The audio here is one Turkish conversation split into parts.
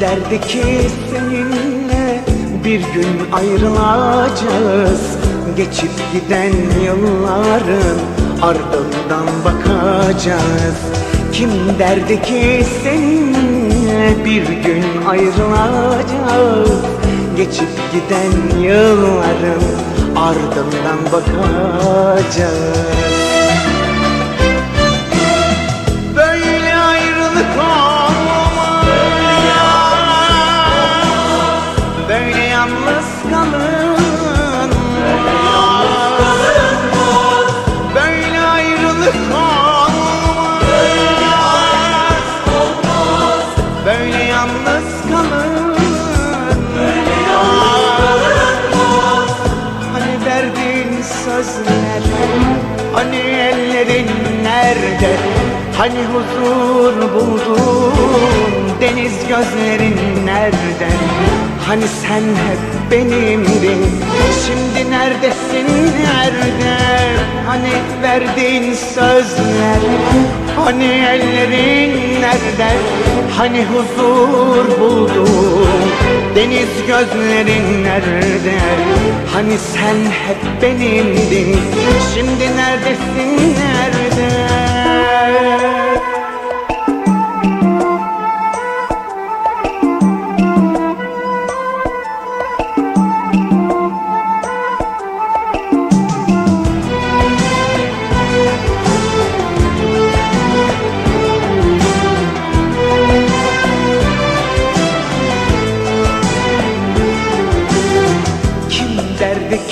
derdi ki seninle bir gün ayrılacağız. Geçip giden yılların ardından bakacağız. Kim derdi ki seninle bir gün ayrılacağız? Geçip giden yılların ardından bakacağız Hani huzur buldun Deniz gözlerin nerede? Hani sen hep benimdin Şimdi neredesin? Nerede? Hani verdiğin sözler? Hani ellerin nerede? Hani huzur buldun Deniz gözlerin nerede? Hani sen hep benimdin Şimdi neredesin? Nerede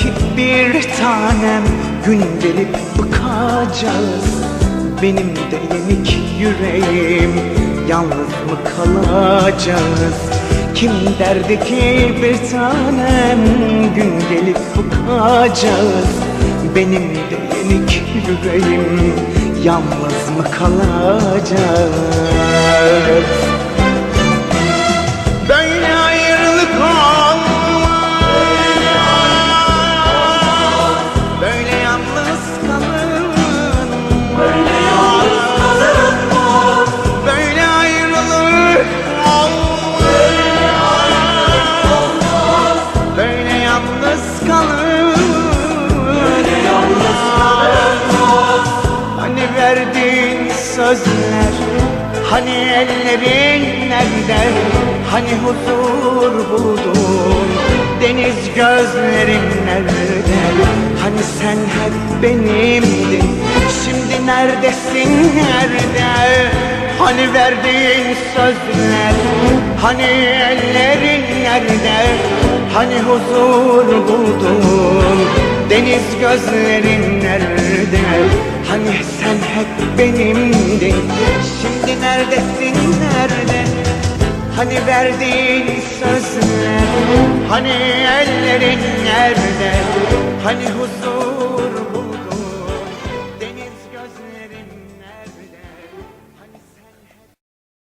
ki bir tanem gün gelip bıkacağız Benim de yenik yüreğim yalnız mı kalacağız? Kim derdi ki bir tanem gün gelip bıkacağız Benim de yenik yüreğim yalnız mı kalacağız sözler Hani ellerin nerede Hani huzur buldun? Deniz gözlerin nerede? Hani sen hep benimdin Şimdi neredesin nerede? Hani verdiğin sözler Hani ellerin nerede? Hani huzur buldun Deniz gözlerin nerede? Hani sen hep benimdin? Şimdi neredesin nerede? Hani verdiğin sözler? Hani ellerin nerede? Hani huzur